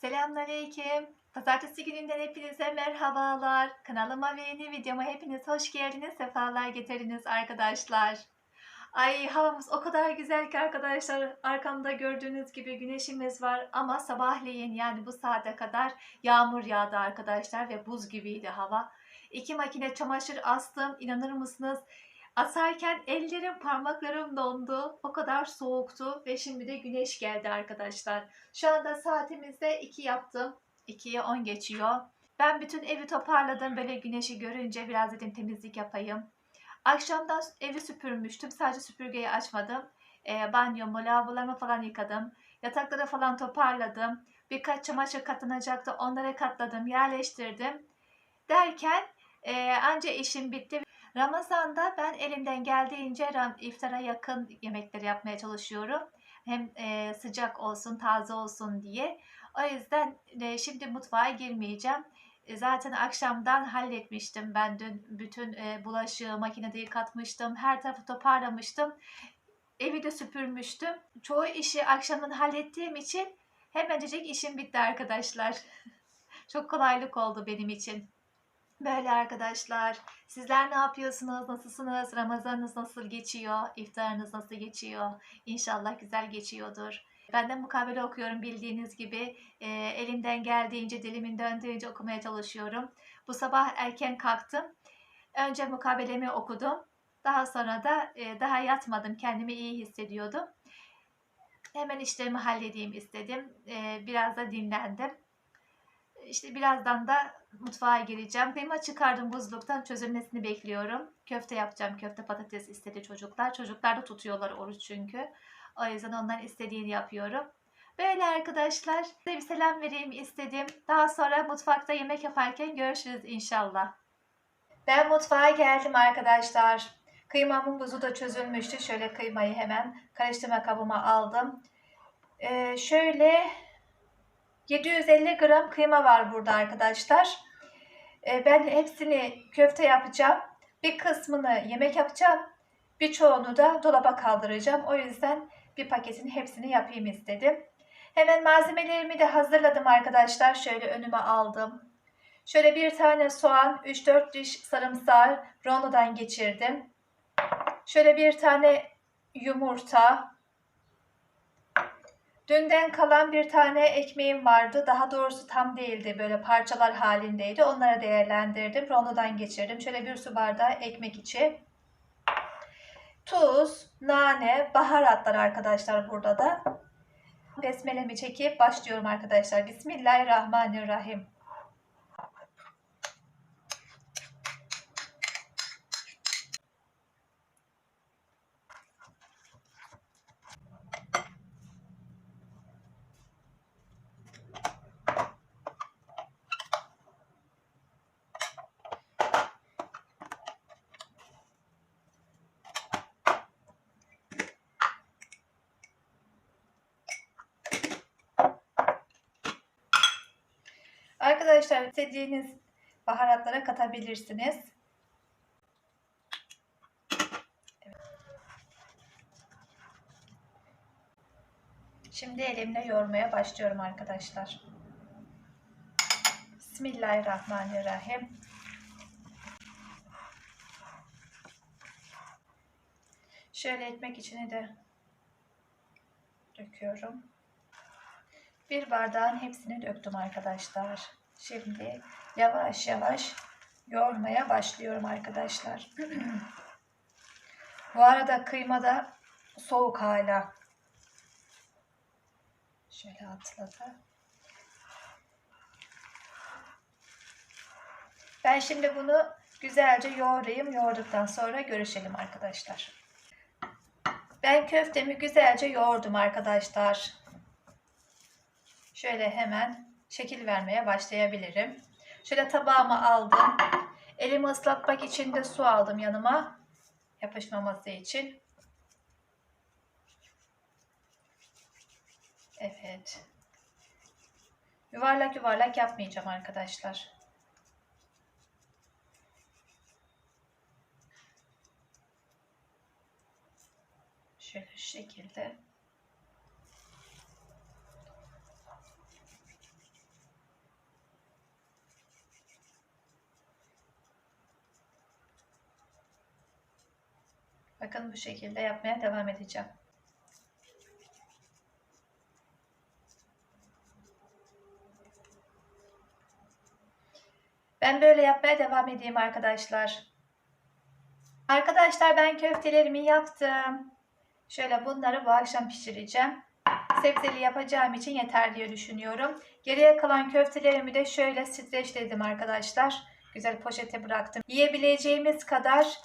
Selamünaleyküm. Pazartesi gününden hepinize merhabalar. Kanalıma ve yeni videoma hepiniz hoş geldiniz. Sefalar getirdiniz arkadaşlar. Ay havamız o kadar güzel ki arkadaşlar. Arkamda gördüğünüz gibi güneşimiz var ama sabahleyin yani bu saate kadar yağmur yağdı arkadaşlar ve buz gibiydi hava. İki makine çamaşır astım. İnanır mısınız? Asarken ellerim parmaklarım dondu. O kadar soğuktu ve şimdi de güneş geldi arkadaşlar. Şu anda saatimizde 2 yaptım. 2'ye 10 geçiyor. Ben bütün evi toparladım böyle güneşi görünce biraz dedim temizlik yapayım. Akşamdan evi süpürmüştüm. Sadece süpürgeyi açmadım. E, banyomu, lavabolarımı falan yıkadım. Yatakları falan toparladım. Birkaç çamaşır katlanacaktı. Onları katladım, yerleştirdim. Derken e, anca işim bitti. Ramazan'da ben elimden geldiğince iftara yakın yemekleri yapmaya çalışıyorum. Hem e, sıcak olsun, taze olsun diye. O yüzden e, şimdi mutfağa girmeyeceğim. E, zaten akşamdan halletmiştim ben dün bütün e, bulaşığı makinede yıkatmıştım. Her tarafı toparlamıştım. Evi de süpürmüştüm. Çoğu işi akşamdan hallettiğim için hemencecik işim bitti arkadaşlar. Çok kolaylık oldu benim için. Böyle arkadaşlar. Sizler ne yapıyorsunuz? Nasılsınız? Ramazanınız nasıl geçiyor? İftarınız nasıl geçiyor? İnşallah güzel geçiyordur. Ben de mukabele okuyorum bildiğiniz gibi. E, elimden geldiğince, dilimin döndüğünce okumaya çalışıyorum. Bu sabah erken kalktım. Önce mukabelemi okudum. Daha sonra da e, daha yatmadım. Kendimi iyi hissediyordum. Hemen işlerimi halledeyim istedim. E, biraz da dinlendim. İşte birazdan da mutfağa gireceğim. Kıyma çıkardım buzluktan çözülmesini bekliyorum. Köfte yapacağım. Köfte patates istedi çocuklar. Çocuklar da tutuyorlar oruç çünkü. O yüzden onların istediğini yapıyorum. Böyle arkadaşlar. Size bir selam vereyim istedim. Daha sonra mutfakta yemek yaparken görüşürüz inşallah. Ben mutfağa geldim arkadaşlar. Kıymamın buzu da çözülmüştü. Şöyle kıymayı hemen karıştırma kabıma aldım. Ee, şöyle 750 gram kıyma var burada arkadaşlar. Ee, ben hepsini köfte yapacağım. Bir kısmını yemek yapacağım. Birçoğunu da dolaba kaldıracağım. O yüzden bir paketin hepsini yapayım istedim. Hemen malzemelerimi de hazırladım arkadaşlar. Şöyle önüme aldım. Şöyle bir tane soğan, 3-4 diş sarımsağı rondodan geçirdim. Şöyle bir tane yumurta, Dünden kalan bir tane ekmeğim vardı. Daha doğrusu tam değildi. Böyle parçalar halindeydi. Onları değerlendirdim. Rondodan geçirdim. Şöyle bir su bardağı ekmek içi. Tuz, nane, baharatlar arkadaşlar burada da. Besmelemi çekip başlıyorum arkadaşlar. Bismillahirrahmanirrahim. Arkadaşlar istediğiniz baharatlara katabilirsiniz. Şimdi elimle yoğurmaya başlıyorum arkadaşlar. Bismillahirrahmanirrahim. Şöyle ekmek içine de döküyorum. Bir bardağın hepsini döktüm arkadaşlar. Şimdi yavaş yavaş yoğurmaya başlıyorum arkadaşlar. Bu arada kıyma da soğuk hala. Şöyle atladı. Ben şimdi bunu güzelce yoğurayım. Yoğurduktan sonra görüşelim arkadaşlar. Ben köftemi güzelce yoğurdum arkadaşlar. Şöyle hemen şekil vermeye başlayabilirim. Şöyle tabağımı aldım. Elimi ıslatmak için de su aldım yanıma. Yapışmaması için. Evet. Yuvarlak yuvarlak yapmayacağım arkadaşlar. Şöyle şekilde. Bakın bu şekilde yapmaya devam edeceğim. Ben böyle yapmaya devam edeyim arkadaşlar. Arkadaşlar ben köftelerimi yaptım. Şöyle bunları bu akşam pişireceğim. Sebzeli yapacağım için yeter diye düşünüyorum. Geriye kalan köftelerimi de şöyle streçledim arkadaşlar. Güzel poşete bıraktım. Yiyebileceğimiz kadar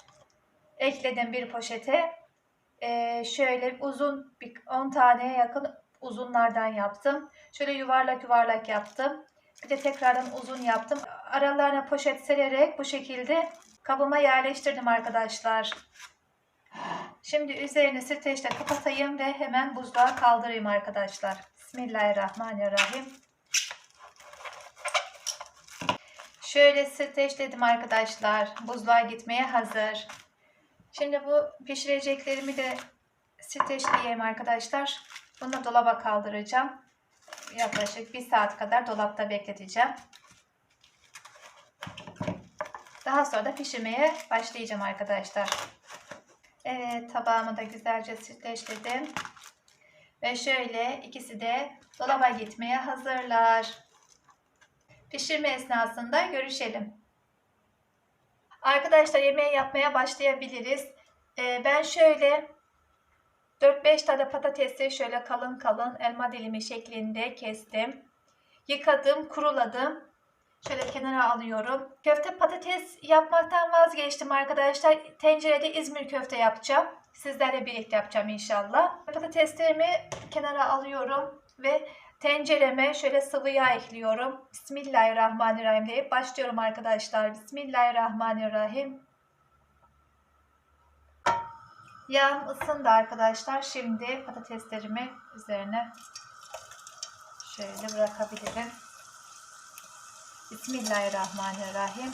ekledim bir poşete. Ee, şöyle uzun bir 10 taneye yakın uzunlardan yaptım. Şöyle yuvarlak yuvarlak yaptım. Bir de tekrardan uzun yaptım. Aralarına poşet sererek bu şekilde kabıma yerleştirdim arkadaşlar. Şimdi üzerini streçle kapatayım ve hemen buzluğa kaldırayım arkadaşlar. Bismillahirrahmanirrahim. Şöyle streçledim arkadaşlar. Buzluğa gitmeye hazır. Şimdi bu pişireceklerimi de streçleyeyim arkadaşlar. Bunu dolaba kaldıracağım. Yaklaşık bir saat kadar dolapta bekleteceğim. Daha sonra da pişirmeye başlayacağım arkadaşlar. Evet tabağımı da güzelce streçledim. Ve şöyle ikisi de dolaba gitmeye hazırlar. Pişirme esnasında görüşelim. Arkadaşlar yemeği yapmaya başlayabiliriz. Ee, ben şöyle 4-5 tane patatesi şöyle kalın kalın elma dilimi şeklinde kestim. Yıkadım, kuruladım. Şöyle kenara alıyorum. Köfte patates yapmaktan vazgeçtim arkadaşlar. Tencerede İzmir köfte yapacağım. Sizlerle birlikte yapacağım inşallah. Patateslerimi kenara alıyorum ve tencereme şöyle sıvı yağ ekliyorum. Bismillahirrahmanirrahim deyip başlıyorum arkadaşlar. Bismillahirrahmanirrahim. Yağım ısındı arkadaşlar. Şimdi patateslerimi üzerine şöyle bırakabilirim. Bismillahirrahmanirrahim.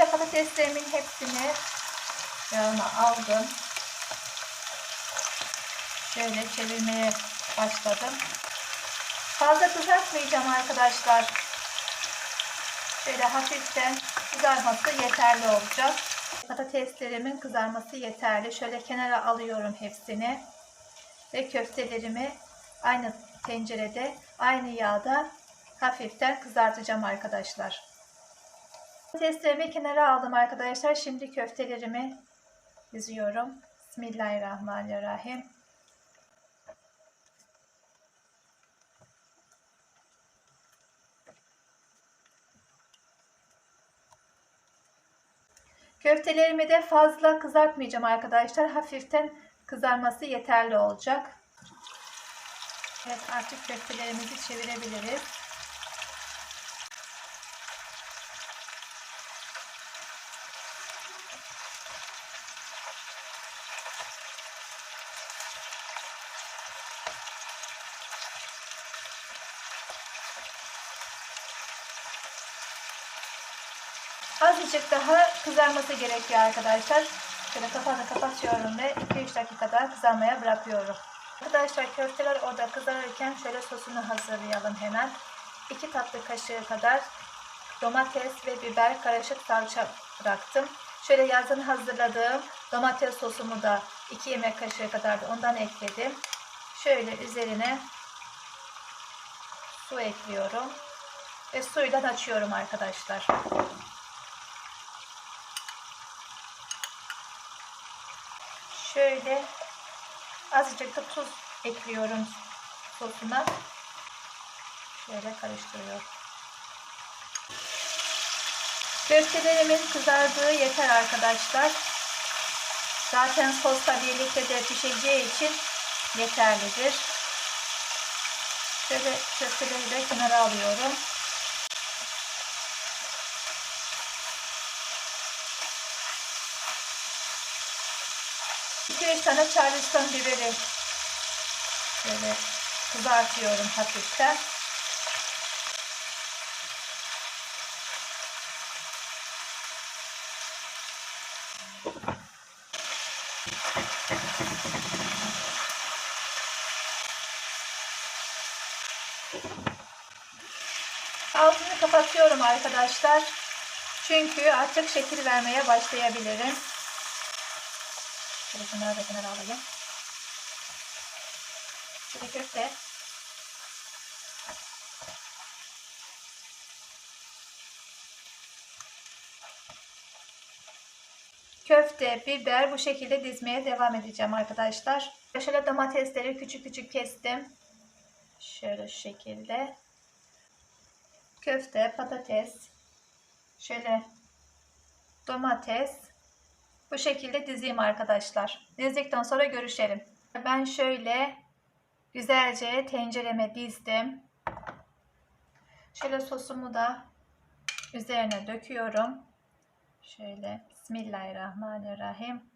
Böyle patateslerimin hepsini yağına aldım. Şöyle çevirmeye başladım. Fazla kızartmayacağım arkadaşlar. Şöyle hafiften kızarması yeterli olacak. Patateslerimin kızarması yeterli. Şöyle kenara alıyorum hepsini. Ve köftelerimi aynı tencerede, aynı yağda hafiften kızartacağım arkadaşlar. Patateslerimi kenara aldım arkadaşlar. Şimdi köftelerimi diziyorum. Bismillahirrahmanirrahim. Köftelerimi de fazla kızartmayacağım arkadaşlar. Hafiften kızarması yeterli olacak. Evet artık köftelerimizi çevirebiliriz. Azıcık daha kızarması gerekiyor arkadaşlar. Şöyle kapağını kapatıyorum ve 2-3 dakika daha kızarmaya bırakıyorum. Arkadaşlar köfteler orada kızarırken şöyle sosunu hazırlayalım hemen. 2 tatlı kaşığı kadar domates ve biber karışık salça bıraktım. Şöyle yazın hazırladığım domates sosumu da 2 yemek kaşığı kadar da ondan ekledim. Şöyle üzerine su ekliyorum. Ve suyla açıyorum arkadaşlar. Şöyle azıcık da tuz ekliyorum sosuna. Şöyle karıştırıyorum. Köftelerimin kızardığı yeter arkadaşlar. Zaten sosla birlikte de pişeceği için yeterlidir. Şöyle köfteleri de kenara alıyorum. İki üç tane charleston biberi şöyle kızartıyorum hafiften. altını kapatıyorum arkadaşlar. Çünkü artık şekil vermeye başlayabilirim. Şöyle şunları da kenara alayım. Şöyle köfte. Köfte, biber bu şekilde dizmeye devam edeceğim arkadaşlar. Şöyle domatesleri küçük küçük kestim. Şöyle şu şekilde. Köfte, patates, şöyle domates bu şekilde dizeyim arkadaşlar. Dizdikten sonra görüşelim. Ben şöyle güzelce tencereme dizdim. Şöyle sosumu da üzerine döküyorum. Şöyle Bismillahirrahmanirrahim.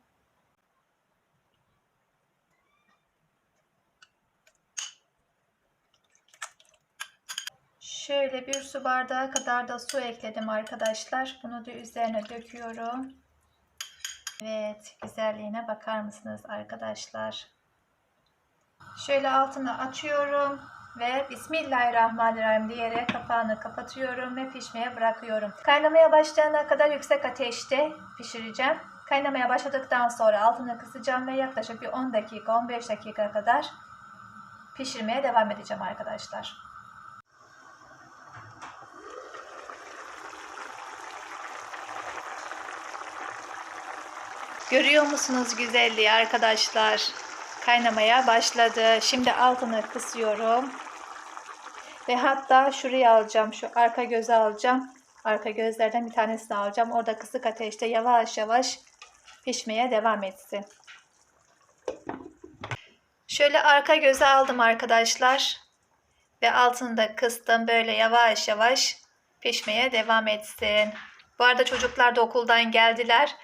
Şöyle bir su bardağı kadar da su ekledim arkadaşlar. Bunu da üzerine döküyorum. Evet, güzelliğine bakar mısınız arkadaşlar? Şöyle altını açıyorum ve Bismillahirrahmanirrahim diyerek kapağını kapatıyorum ve pişmeye bırakıyorum. Kaynamaya başlayana kadar yüksek ateşte pişireceğim. Kaynamaya başladıktan sonra altını kısacağım ve yaklaşık bir 10 dakika 15 dakika kadar pişirmeye devam edeceğim arkadaşlar. Görüyor musunuz güzelliği arkadaşlar? Kaynamaya başladı. Şimdi altını kısıyorum. Ve hatta şurayı alacağım. Şu arka gözü alacağım. Arka gözlerden bir tanesini alacağım. Orada kısık ateşte yavaş yavaş pişmeye devam etsin. Şöyle arka gözü aldım arkadaşlar. Ve altını da kıstım. Böyle yavaş yavaş pişmeye devam etsin. Bu arada çocuklar da okuldan geldiler.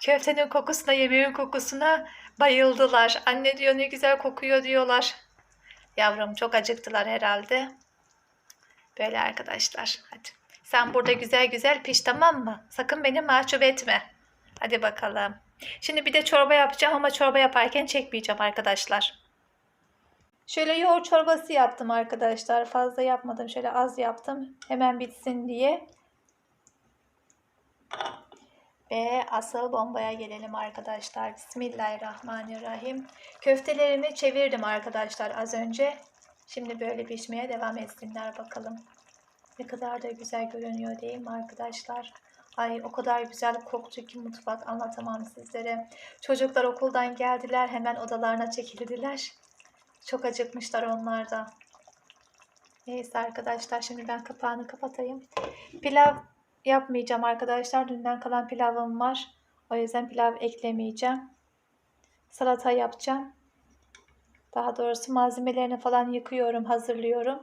Köftenin kokusuna, yemeğin kokusuna bayıldılar. Anne diyor ne güzel kokuyor diyorlar. Yavrum çok acıktılar herhalde. Böyle arkadaşlar. Hadi. Sen burada güzel güzel piş tamam mı? Sakın beni mahcup etme. Hadi bakalım. Şimdi bir de çorba yapacağım ama çorba yaparken çekmeyeceğim arkadaşlar. Şöyle yoğurt çorbası yaptım arkadaşlar. Fazla yapmadım. Şöyle az yaptım. Hemen bitsin diye. Ve asıl bombaya gelelim arkadaşlar. Bismillahirrahmanirrahim. Köftelerimi çevirdim arkadaşlar az önce. Şimdi böyle pişmeye devam etsinler bakalım. Ne kadar da güzel görünüyor değil mi arkadaşlar? Ay o kadar güzel koktu ki mutfak anlatamam sizlere. Çocuklar okuldan geldiler hemen odalarına çekildiler. Çok acıkmışlar onlar da. Neyse arkadaşlar şimdi ben kapağını kapatayım. Pilav yapmayacağım arkadaşlar. Dünden kalan pilavım var. O yüzden pilav eklemeyeceğim. Salata yapacağım. Daha doğrusu malzemelerini falan yıkıyorum, hazırlıyorum.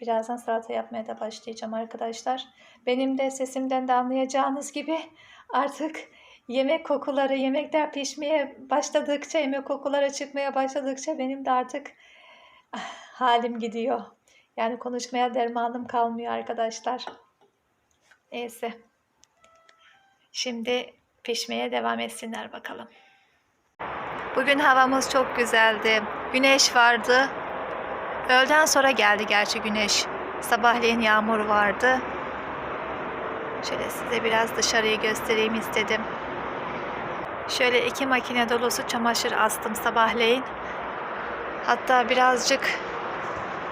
Birazdan salata yapmaya da başlayacağım arkadaşlar. Benim de sesimden de anlayacağınız gibi artık yemek kokuları, yemekler pişmeye başladıkça, yemek kokuları çıkmaya başladıkça benim de artık halim gidiyor. Yani konuşmaya dermanım kalmıyor arkadaşlar. Neyse. Şimdi pişmeye devam etsinler bakalım. Bugün havamız çok güzeldi. Güneş vardı. Öğleden sonra geldi gerçi güneş. Sabahleyin yağmur vardı. Şöyle size biraz dışarıyı göstereyim istedim. Şöyle iki makine dolusu çamaşır astım sabahleyin. Hatta birazcık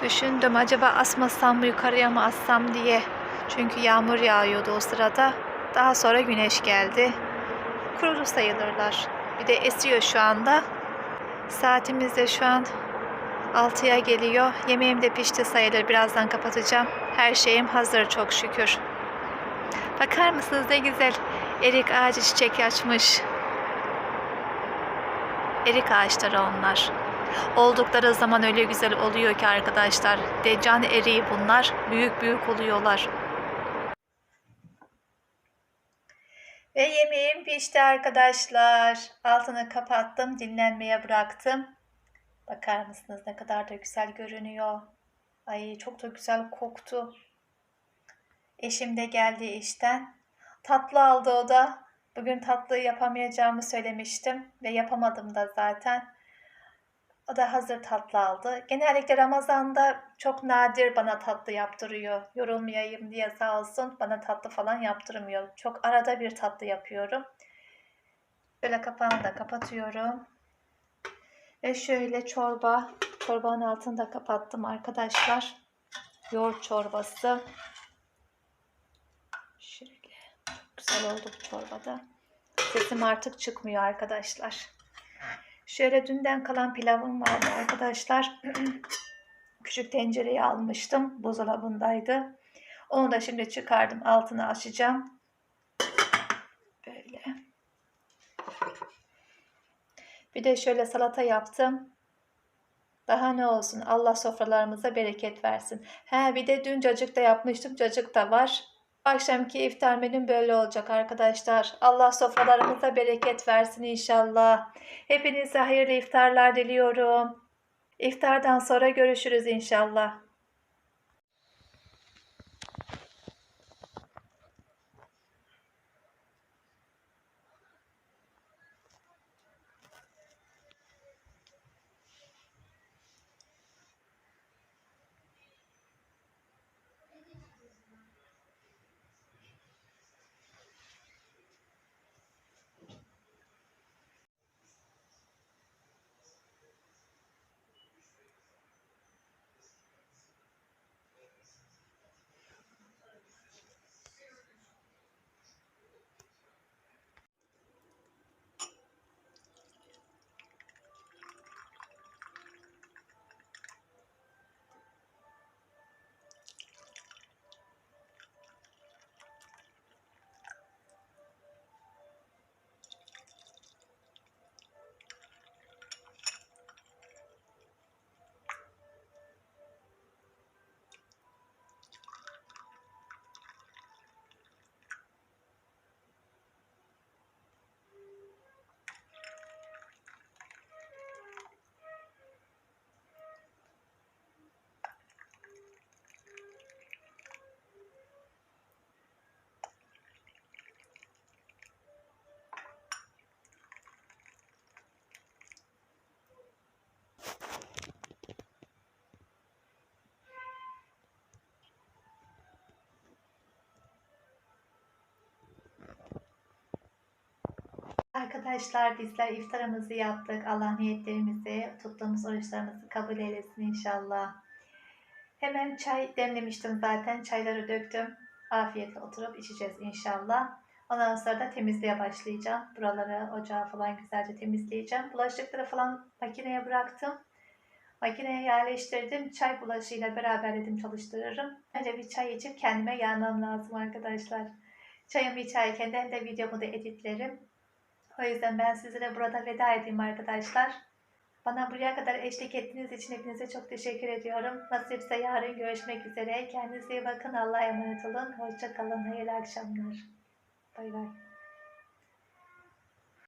düşündüm acaba asmasam mı yukarıya mı assam diye. Çünkü yağmur yağıyordu o sırada. Daha sonra güneş geldi. Kurudu sayılırlar. Bir de esiyor şu anda. Saatimiz de şu an 6'ya geliyor. Yemeğim de pişti sayılır. Birazdan kapatacağım. Her şeyim hazır çok şükür. Bakar mısınız ne güzel erik ağacı çiçek açmış. Erik ağaçları onlar. Oldukları zaman öyle güzel oluyor ki arkadaşlar. Deccan eriği bunlar. Büyük büyük oluyorlar. Ve yemeğim pişti arkadaşlar. Altını kapattım, dinlenmeye bıraktım. Bakar mısınız ne kadar da güzel görünüyor. Ay çok da güzel koktu. Eşim de geldi işten. Tatlı aldı o da. Bugün tatlı yapamayacağımı söylemiştim ve yapamadım da zaten. O da hazır tatlı aldı. Genellikle Ramazan'da çok nadir bana tatlı yaptırıyor. Yorulmayayım diye sağ olsun bana tatlı falan yaptırmıyor. Çok arada bir tatlı yapıyorum. Şöyle kapağını da kapatıyorum. Ve şöyle çorba. Çorbanın altını da kapattım arkadaşlar. Yoğurt çorbası. Şöyle. Çok güzel oldu bu çorbada. Sesim artık çıkmıyor arkadaşlar. Şöyle dünden kalan pilavım vardı arkadaşlar. Küçük tencereyi almıştım. Buzdolabındaydı. Onu da şimdi çıkardım. Altını açacağım. Böyle. Bir de şöyle salata yaptım. Daha ne olsun Allah sofralarımıza bereket versin. He bir de dün cacık da yapmıştım. Cacık da var. Akşamki iftar menüm böyle olacak arkadaşlar. Allah sofralarımıza bereket versin inşallah. Hepinize hayırlı iftarlar diliyorum. İftardan sonra görüşürüz inşallah. Arkadaşlar bizler iftarımızı yaptık. Allah niyetlerimizi, tuttuğumuz oruçlarımızı kabul eylesin inşallah. Hemen çay demlemiştim zaten. Çayları döktüm. Afiyetle oturup içeceğiz inşallah. Ondan sonra da temizliğe başlayacağım. Buraları, ocağı falan güzelce temizleyeceğim. Bulaşıkları falan makineye bıraktım. Makineye yerleştirdim. Çay bulaşığıyla beraber dedim çalıştırırım. Önce bir çay içip kendime gelmem lazım arkadaşlar. Çayımı içerken de de videomu da editlerim. O yüzden ben sizlere burada veda edeyim arkadaşlar. Bana buraya kadar eşlik ettiğiniz için hepinize çok teşekkür ediyorum. Nasipse yarın görüşmek üzere. Kendinize iyi bakın. Allah'a emanet olun. Hoşça kalın. Hayırlı akşamlar. Bay bay.